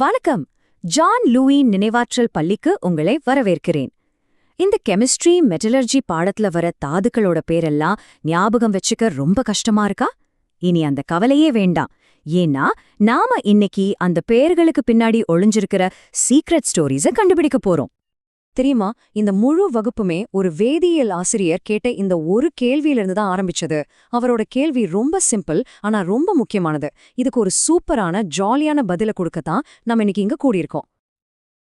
வணக்கம். John Louis நினைவாற்றல் பள்ளிக்கு உங்களை வரவேற்கிறேன். இந்த கெமிஸ்ட்ரி மெட்டலர்ஜி பாடத்துல வர தாதுக்களோட பேரெல்லாம் ஞாபகம் வச்சுக்க ரொம்ப கஷ்டமா இருக்கா? இனி அந்த கவலையே வேண்டாம். ஏன்னா நாம இன்னைக்கு அந்த பெயர்களுக்கு பின்னாடி ஒளிஞ்சிருக்கிற சீக்ரெட் ஸ்டோரிஸ கண்டுபிடிக்க போறோம். தெரியுமா? இந்த முழு வகுப்புமே ஒரு வேதியியல் ஆசிரியர் கேட்ட இந்த ஒரு கேள்வியிலிருந்து தான் ஆரம்பிச்சது. அவரோட கேள்வி ரொம்ப சிம்பிள் ஆனா ரொம்ப முக்கியமானது. இதுக்கு ஒரு சூப்பரான ஜாலியான பதில கொடுக்கத்தான் நம்ம இன்னைக்கு இங்க கூடியிருக்கோம்.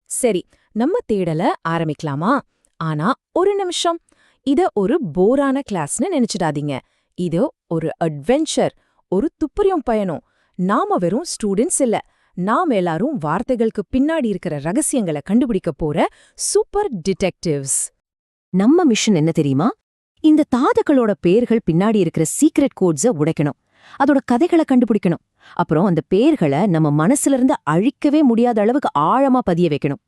சரி நம்ம தேடல ஆரம்பிக்கலாமா? ஆனா ஒரு நிமிஷம். இத ஒரு போரான கிளாஸ்னு நினைச்சிடாதீங்க. இது ஒரு அட்வென்ச்சர் ஒரு துப்பறியும் பயணம். நாம வெறும் ஸ்டூடெண்ட்ஸ் இல்ல. நாம் எல்லாரும் வார்த்தைகளுக்கு பின்னாடி இருக்கிற ரகசியங்களை கண்டுபிடிக்க போற சூப்பர் டிடெக்டிவ்ஸ். நம்ம மிஷன் என்ன தெரியுமா? இந்த தாதுக்களோட பேர்கள் பின்னாடி இருக்கிற சீக்ரெட் கோட்ஸ உடைக்கணும். அதோட கதைகளை கண்டுபிடிக்கணும். அப்புறம் அந்த பேர்களை நம்ம மனசுல இருந்து அழிக்கவே முடியாத அளவுக்கு ஆழமா பதிய வைக்கணும்.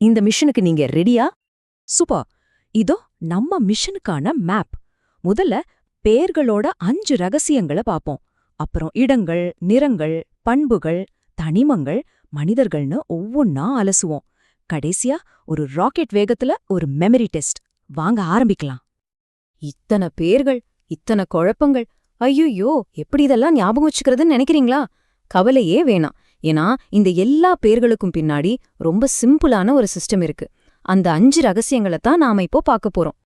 இந்த மிஷனுக்கு நீங்க ரெடியா? சூப்பர். இதோ நம்ம மிஷனுக்கான மேப். முதல்ல பேர்களோட அஞ்சு ரகசியங்களை பாப்போம் அப்புறம் இடங்கள் நிறங்கள் பண்புகள் தனிமங்கள் மனிதர்கள்னு ஒவ்வொன்னா அலசுவோம். கடைசியா ஒரு ராக்கெட் வேகத்துல ஒரு மெமரி டெஸ்ட் வாங்க ஆரம்பிக்கலாம். இத்தனை பேர்கள் இத்தனை குழப்பங்கள். ஐயோ எப்படி இதெல்லாம் ஞாபகம் வச்சுக்கிறதுன்னு நினைக்கிறீங்களா? கவலையே வேணாம். ஏன்னா இந்த எல்லா பேர்களுக்கும் பின்னாடி ரொம்ப சிம்பிளான ஒரு சிஸ்டம் இருக்கு. அந்த அஞ்சு ரகசியங்களை தான் நாம இப்போ பார்க்க போறோம்.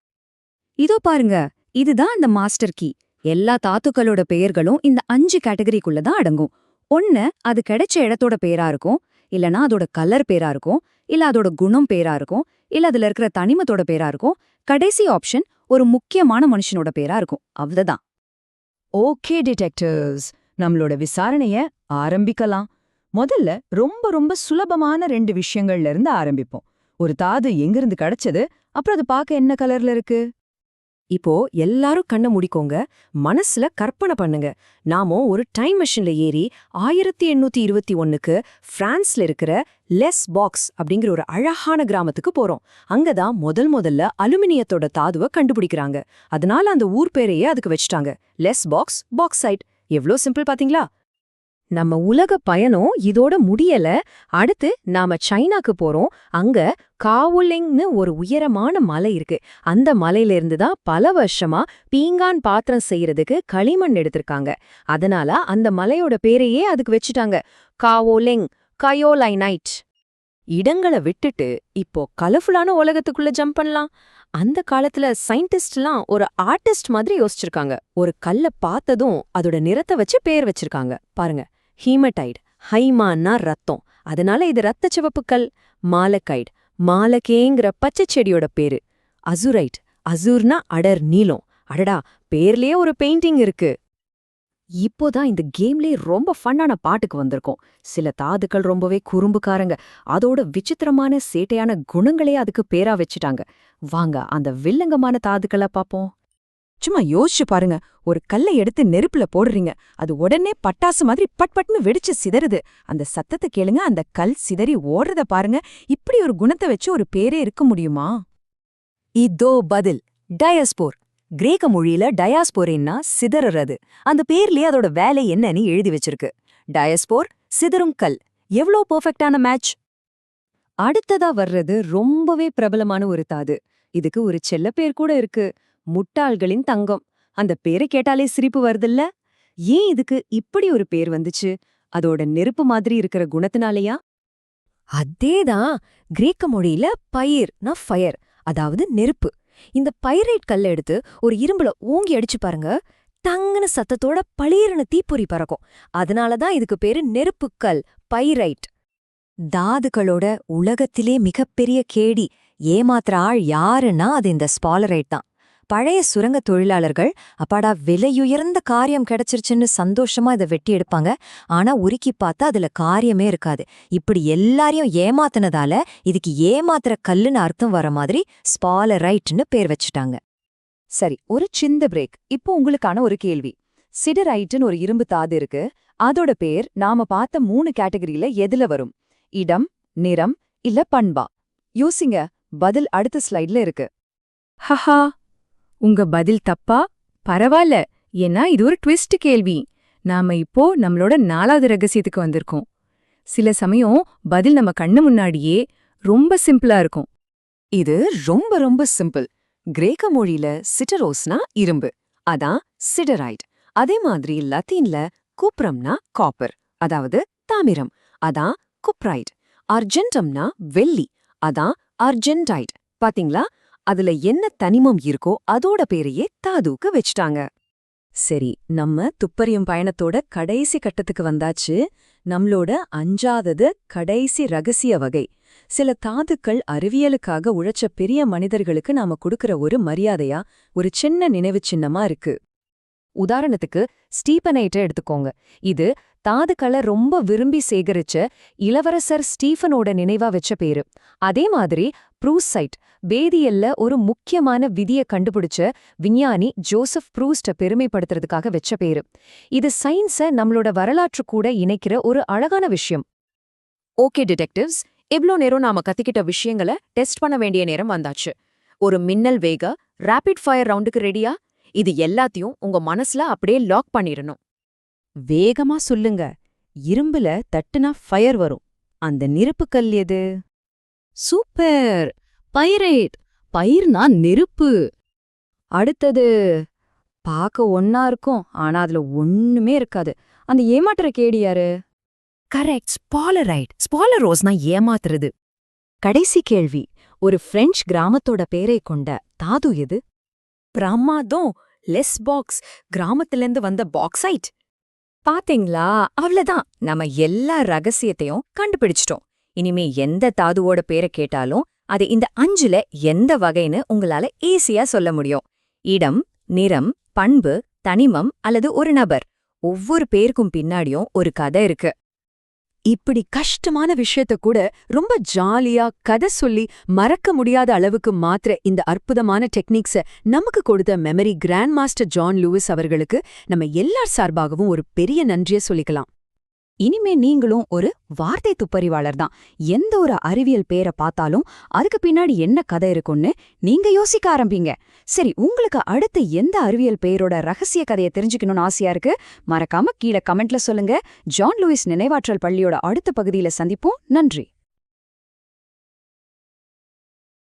இதோ பாருங்க இதுதான் அந்த மாஸ்டர் கீ. எல்லா தாத்துக்களோட பெயர்களும் இந்த அஞ்சு கேட்டகரிக்குள்ள தான் அடங்கும். ஒன்று அது கிடைச்ச இடத்தோட பேரா இருக்கும். இல்லனா அதோட கலர் பேரா இருக்கும். இல்ல அதோட குணம் பேரா இருக்கும். இல்ல அதுல இருக்கிற தனிமத்தோட பேரா இருக்கும். கடைசி ஆப்ஷன் ஒரு முக்கியமான மனுஷனோட பேரா இருக்கும். அவ்வளவுதான் ஓகே டிடெக்டிவ்ஸ் நம்மளோட விசாரணைய ஆரம்பிக்கலாம். முதல்ல ரொம்ப ரொம்ப சுலபமான ரெண்டு விஷயங்கள்ல இருந்து ஆரம்பிப்போம். ஒரு தாது எங்கிருந்து கிடைச்சது? அப்புறம் அது பார்க்க என்ன கலர்ல இருக்கு? இப்போ எல்லாரும் கண்ண முடிக்கோங்க மனசுல கற்பனை பண்ணுங்க. நாம ஒரு டைம் மிஷின்ல ஏறி ஆயிரத்தி எண்ணூத்தி இருபத்தி ஒன்னுக்கு பிரான்ஸ்ல இருக்கிற லெஸ் பாக்ஸ் அப்படிங்கிற ஒரு அழகான கிராமத்துக்கு போறோம். அங்கதான் முதல் முதல்ல அலுமினியத்தோட தாதுவை கண்டுபிடிக்கிறாங்க. அதனால அந்த ஊர் பேரையே அதுக்கு வச்சுட்டாங்க. லெஸ் பாக்ஸ் பாக்ஸைட் எவ்ளோ சிம்பிள் பாத்தீங்களா? நம்ம உலக பயணம் இதோட முடியல. அடுத்து நாம சைனாக்கு போறோம். அங்க காவுலிங்னு ஒரு உயரமான மலை இருக்கு. அந்த மலையில இருந்து தான் பல வருஷமா பீங்கான் பாத்திரம் செய்யறதுக்கு களிமண் எடுத்திருக்காங்க. அதனால அந்த மலையோட பேரையே அதுக்கு வச்சுட்டாங்க. காவோலிங் கயோலைனைட். இடங்களை விட்டுட்டு இப்போ கலர்ஃபுல்லான உலகத்துக்குள்ள ஜம்ப் பண்ணலாம். அந்த காலத்துல சயின்டிஸ்ட்லாம் ஒரு ஆர்டிஸ்ட் மாதிரி யோசிச்சிருக்காங்க. ஒரு கல்ல பார்த்ததும் அதோட நிறத்தை வச்சு பேர் வச்சிருக்காங்க. பாருங்க. ஹீமடைட் ஹைமான்னா ரத்தம். அதனால இது ரத்த சிவப்புக்கள் மாலக்கைடு. மாலக்கைட் மாலக்கேங்கிற பச்சை செடியோட பேரு. அசுரைட். அசூர்னா அடர் நீலம். அடடா பேர்லயே ஒரு பெயிண்டிங் இருக்கு. இப்போதான் இந்த கேம்லயே ரொம்ப ஃபன்னான பாட்டுக்கு வந்திருக்கோம். சில தாதுக்கள் ரொம்பவே குறும்புக்காரங்க. அதோட விசித்திரமான சேட்டையான குணங்களே அதுக்கு பேரா வச்சுட்டாங்க. வாங்க அந்த வில்லங்கமான தாதுக்கள பார்ப்போம் சும்மா யோசிச்சு பாருங்க. ஒரு கல்லை எடுத்து நெருப்புல போடுறீங்க. அது உடனே பட்டாசு மாதிரி பட் பட்னு வெடிச்சு சிதறுது. அந்த சத்தத்தை கேளுங்க. அந்த கல் சிதறி ஓடுறத பாருங்க. இப்படி ஒரு குணத்தை வச்சு ஒரு பேரே இருக்க முடியுமா? இதோ பதில். டயஸ்போர். கிரேக்க மொழியில டயாஸ்போரின்னா சிதறுறது. அந்த பேர்லயே அதோட வேலை என்னன்னு எழுதி வச்சிருக்கு. டயஸ்போர் சிதறும் கல். எவ்ளோ பெர்ஃபெக்டான மேட்ச் அடுத்ததா வர்றது ரொம்பவே பிரபலமான ஒரு தாது. இதுக்கு ஒரு செல்ல பேர் கூட இருக்கு. முட்டாள்களின் தங்கம். அந்த பேரை கேட்டாலே சிரிப்பு வருதில்ல? ஏன் இதுக்கு இப்படி ஒரு பேர் வந்துச்சு? அதோட நெருப்பு மாதிரி இருக்கிற குணத்தினாலயா? அதேதான். கிரேக்க மொழியில பயிர்னா ஃபயர் அதாவது நெருப்பு. இந்த பைரைட் கல்ல எடுத்து ஒரு இரும்புல ஓங்கி அடிச்சு பாருங்க. தங்கன சத்தத்தோட பளீரன தீப்பொறி பறக்கும். அதனாலதான் இதுக்கு பேரு நெருப்புக்கல் பைரைட். தாதுகளோட உலகத்திலே மிகப்பெரிய கேடி. ஏமாத்துற ஆள் யாருன்னா அது இந்த ஸ்பாலரைட் தான். பழைய சுரங்க தொழிலாளர்கள் அப்பாடா விலையுயர்ந்த காரியம் கிடைச்சிருச்சுன்னு சந்தோஷமா இதை வெட்டி எடுப்பாங்க. ஆனா உருக்கி பார்த்தா அதுல காரியமே இருக்காது. இப்படி எல்லாரையும் ஏமாத்தினதால இதுக்கு ஏமாத்துற கல்லுன்னு அர்த்தம் வர மாதிரி ஸ்பாலரைட்னு பேர் வச்சுட்டாங்க. சரி ஒரு சிந்த பிரேக். இப்போ உங்களுக்கான ஒரு கேள்வி. சிடரைட்டுன்னு ஒரு இரும்பு தாது இருக்கு. அதோட பேர் நாம பார்த்த மூணு கேட்டகரியில எதுல வரும்? இடம் நிறம் இல்ல பண்பா? யோசிங்க பதில் அடுத்த ஸ்லைட்ல இருக்கு. ஹஹா! உங்க பதில் தப்பா? பரவாயில்ல ஏன்னா இது ஒரு ட்விஸ்ட் கேள்வி. நாம இப்போ நம்மளோட நாலாவது ரகசியத்துக்கு வந்திருக்கோம். சில சமயம் பதில் நம்ம கண்ணு முன்னாடியே ரொம்ப சிம்பிளா இருக்கும். இது ரொம்ப ரொம்ப சிம்பிள். கிரேக்க மொழியில சிட்டரோஸ்னா இரும்பு. அதான் சிடரைட் அதே மாதிரி லத்தீன்ல கூப்ரம்னா காப்பர் அதாவது தாமிரம். அதான் குப்ரைட். அர்ஜென்டம்னா வெள்ளி. அதான் அர்ஜென்டைட். பாத்தீங்களா? அதுல என்ன தனிமம் இருக்கோ அதோட பேரையே தாதுக்கு வச்சுட்டாங்க. சரி நம்ம துப்பறியும் பயணத்தோட கடைசி கட்டத்துக்கு வந்தாச்சு. நம்மளோட அஞ்சாதது கடைசி ரகசிய வகை. சில தாதுக்கள் அறிவியலுக்காக உழைச்ச பெரிய மனிதர்களுக்கு நாம கொடுக்கற ஒரு மரியாதையா ஒரு சின்ன நினைவு சின்னமா இருக்கு. உதாரணத்துக்கு ஸ்டீபனைட்டை எடுத்துக்கோங்க. இது தாதுக்களை ரொம்ப விரும்பி சேகரிச்ச இளவரசர் ஸ்டீஃபனோட நினைவா வச்ச பேரு. அதே மாதிரி ப்ரூசைட் வேதியல்ல ஒரு முக்கியமான விதியை கண்டுபிடிச்ச விஞ்ஞானி ஜோசப் ப்ரூஸ்ட பெருமைப்படுத்துறதுக்காக வச்ச பேரு. இது சயின்ஸ நம்மளோட வரலாற்று கூட இணைக்கிற ஒரு அழகான விஷயம். ஓகே டிடெக்டிவ்ஸ் இவ்ளோ நேரம் நாம கத்திக்கிட்ட விஷயங்களை டெஸ்ட் பண்ண வேண்டிய நேரம் வந்தாச்சு. ஒரு மின்னல் வேக ரேபிட் ஃபயர் ரவுண்டுக்கு ரெடியா இது எல்லாத்தையும் உங்க மனசுல அப்படியே லாக் பண்ணிடணும். வேகமா சொல்லுங்க. இரும்புல தட்டுனா ஃபயர் வரும். அந்த நெருப்பு கல் எது? சூப்பர். பைரேட். பயிர்னா நெருப்பு. அடுத்தது பார்க்க ஒன்னா இருக்கும் ஆனா அதுல ஒண்ணுமே இருக்காது. அந்த ஏமாற்றுற கேடி யாரு? கரெக்ட். ஸ்பாலரைட். ஸ்பாலரோஸ்னா ஏமாத்துறது. கடைசி கேள்வி. ஒரு பிரெஞ்சு கிராமத்தோட பேரை கொண்ட தாது எது? பிரமாதம். Les Baux. கிராமத்திலேருந்து வந்த பாக்ஸைட். பாத்தீங்களா? அவ்வளவுதான் நம்ம எல்லா ரகசியத்தையும் கண்டுபிடிச்சிட்டோம். இனிமே எந்த தாதுவோட பேரை கேட்டாலும் அது இந்த அஞ்சுல எந்த வகைன்னு உங்களால ஈஸியா சொல்ல முடியும். இடம் நிறம் பண்பு தனிமம் அல்லது ஒரு நபர். ஒவ்வொரு பேருக்கும் பின்னாடியும் ஒரு கதை இருக்கு. இப்படி கஷ்டமான விஷயத்த கூட ரொம்ப ஜாலியா கதை சொல்லி மறக்க முடியாத அளவுக்கு மாத்திர இந்த அற்புதமான டெக்னிக்ஸ நமக்கு கொடுத்த memory grand master John Louis அவர்களுக்கு நம்ம எல்லார் சார்பாகவும் ஒரு பெரிய நன்றியை சொல்லிக்கலாம். இனிமே நீங்களும் ஒரு வார்த்தை துப்பறிவாளர் தான். எந்த ஒரு அறிவியல் பேரை பார்த்தாலும் அதுக்கு பின்னாடி என்ன கதை இருக்கும்னு நீங்க யோசிக்க ஆரம்பிங்க. சரி உங்களுக்கு அடுத்து எந்த அறிவியல் பெயரோட ரகசிய கதையை தெரிஞ்சுக்கணும்னு ஆசையா இருக்கு? மறக்காம கீழே கமெண்ட்ல சொல்லுங்க. ஜான் லூயிஸ் நினைவாற்றல் பள்ளியோட அடுத்த பகுதியில சந்திப்போம். நன்றி.